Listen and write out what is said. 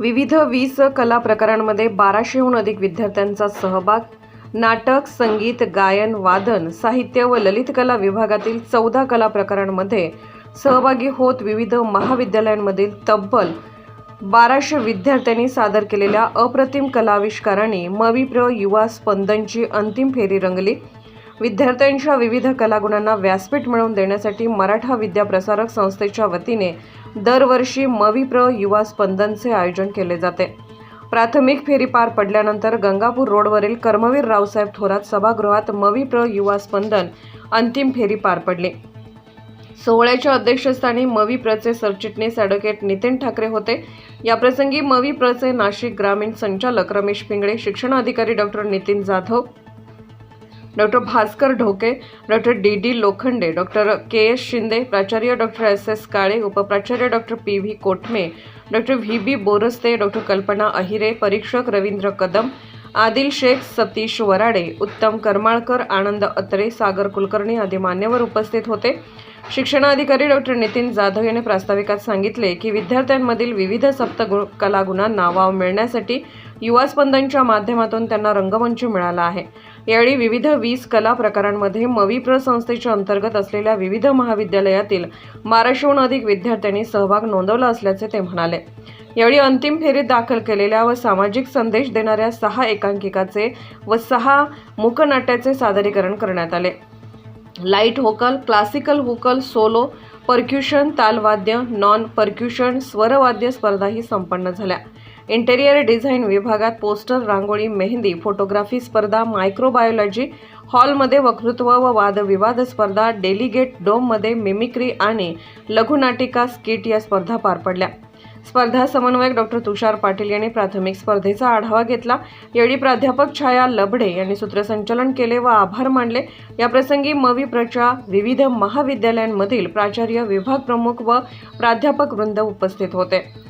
विविध वीस कला प्रकारांमध्ये बाराशेहून अधिक विद्यार्थ्यांचा सहभाग नाटक संगीत गायन वादन साहित्य व ललित कला विभागातील चौदा कला प्रकारांमध्ये सहभागी होत विविध महाविद्यालयांमधील तब्बल बाराशे विद्यार्थ्यांनी सादर केलेल्या अप्रतिम कलाविष्कारांनी मविप्र युवा स्पंदनची अंतिम फेरी रंगली. विद्यार्थ्यांच्या विविध कलागुणांना व्यासपीठ मिळवून देण्यासाठी मराठा विद्याप्रसारक संस्थेच्या वतीने दरवर्षी मविप्र युवा स्पंदनचे आयोजन केले जाते. प्राथमिक फेरी पार पडल्यानंतर गंगापूर रोडवरील कर्मवीर रावसाहेब थोरात सभागृहात मविप्र युवा स्पंदन अंतिम फेरी पार पडली. सोहळ्याच्या अध्यक्षस्थानी मविप्रचे सरचिटणीस ॲडव्होकेट नितीन ठाकरे होते. याप्रसंगी मविप्रचे नाशिक ग्रामीण संचालक रमेश पिंगळे शिक्षण अधिकारी doctor Nitin Jadhav doctor Bhaskar Dhoke doctor D D Lokhande doctor K S Shinde प्राचार्य doctor S S Kale उपप्राचार्य doctor P V Kotme doctor V B Boraste doctor Kalpana Ahire परीक्षक रवींद्र कदम आदिल शेख सतीश वराडे उत्तम करमाळकर आनंद अत्रे सागर कुलकर्णी आदी मान्यवर उपस्थित होते. शिक्षणाधिकारी डॉक्टर नितीन जाधव यांनी प्रास्ताविकात सांगितले की विद्यार्थ्यांमधील विविध सप्तगु कलागुणांना वाव मिळण्यासाठी युवा स्पंदनच्या माध्यमातून त्यांना रंगमंच मिळाला आहे. यावेळी विविध वीस कला प्रकारांमध्ये मविप्र संस्थेच्या अंतर्गत असलेल्या विविध महाविद्यालयातील बाराशेहून अधिक विद्यार्थ्यांनी सहभाग नोंदवला असल्याचे ते म्हणाले. यावेळी अंतिम फेरीत दाखल केलेल्या व सामाजिक संदेश देणाऱ्या सहा एकांकिकाचे व सहा मुखनाट्याचे सादरीकरण करण्यात आले. Light vocal classical vocal solo percussion तालवाद्य non percussion स्वरवाद्य स्पर्धाही संपन्न झाल्या. इंटेरियर डिझाईन विभागात पोस्टर रांगोळी मेहंदी फोटोग्राफी स्पर्धा मायक्रोबायोलॉजी हॉलमध्ये वक्तृत्व व वादविवाद स्पर्धा डेलिगेट डोममध्ये मिमिक्री आणि लघुनाटिका स्किट या स्पर्धा पार पडल्या. स्पर्धा समन्वयक डॉक्टर तुषार पाटील यांनी प्राथमिक स्पर्धेचा आढावा घेतला. यावेळी प्राध्यापक छाया लबडे यांनी सूत्रसंचलन केले व आभार मानले. याप्रसंगी मवी प्रचा विविध महाविद्यालयांमधील प्राचार्य विभाग प्रमुख व प्राध्यापक वृंद उपस्थित होते.